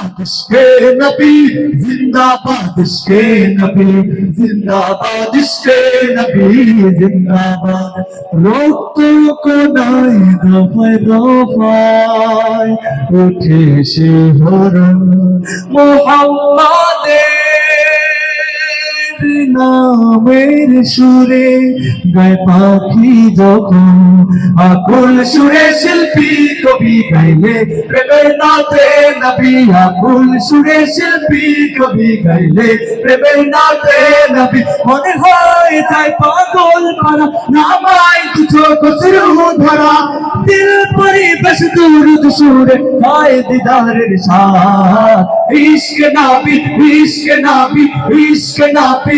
जिंदाबाद इसके नबी जिंदाबाद इसके नबी जिंदाबाद इसके नबी जिंदाबाद রক্ত কোনায় দফায় দফায় উঠে সে হরণ মোহাম্মদের নামের সুরে, গায় পাখি যখন আকুল সুরে শিল্পী কবি গাইলে, প্রেমের নাতে নবী আকুল সুরে শিল্পী কবি গাইলে, প্রেমের নাতে নবী। মনে হয় তাই পাগল পারা নামাই কিছু কসরু ধরা। দিল পরিবেশ দূর সুরে গায়ে দিদারের সাথ ইশক নাবি ইশক নাবি ইশক নাবি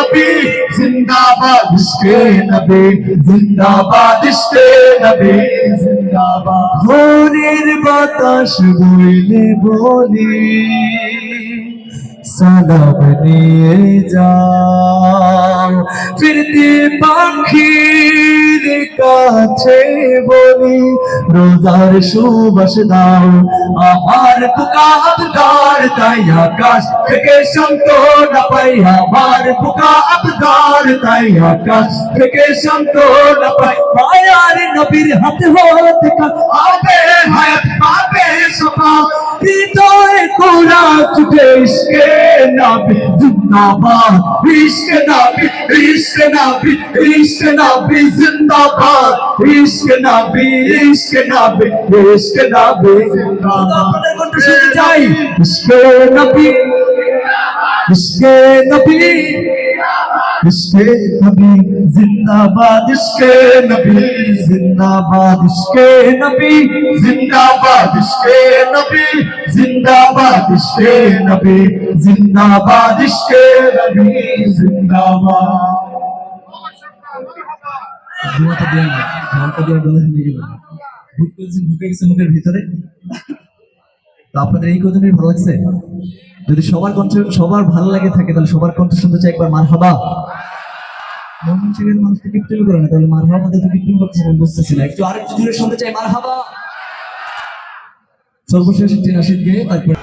নবী, জিন্দাবাদ, ইশক নবী, জিন্দাবাদ, ইশক নবী, জিন্দাবাদ। ভোরের বাতাস বইলে বলি, সালাম নিয়ে যাও। ফিরতে পাখির কাছে বলি, রোজার সুবাস দাও। আমার বুকা গার তাই আকাশ থেকে শান্ত না পাই। আমার বুকা গার তাই আকাশ থেকে শান্ত না পাই। মায়ার নবীর হাতে হতে আবে হায়াত ছুটে ইশকে নবী জিন্দাবাদ। ইশকে নবী ইশকে নবী ইশকে নবী জিন্দাবাদ। ইশকে নবী ইশকে নবী ইশকে নবী জিন্দাবাদ। ইশকে নবী ইশকে নবী ইশকে নবী জিন্দাবাদ, ইশকে নবী জিন্দাবাদ, ইশকে নবী জিন্দাবাদ, ইশকে নবী জিন্দাবাদ, ইশকে নবী জিন্দাবাদ, ইশকে নবী জিন্দাবাদ। ধোঁয়াটা দিয়ে না ধোঁয়াটা দিয়ে বলে নিয়ে গেল ঢুকে গেছে মুখের ভিতরে। আপনাদের এই কদিনই ভালো লাগছে? যদি সবার কণ্ঠ, সবার ভালো লাগে থাকে, তাহলে সবার কণ্ঠ শুনতে চাই একবার মার হবা ময়মনসিংহের মানুষ তো কীর্তন করে না? তাহলে মার হবা তো কীর্তন করতেছে বুঝতেছি না। একটু আরেকটু দূরে শুনতে চাই মার হবা সর্বশেষ একটি নাসিদ গিয়ে তারপর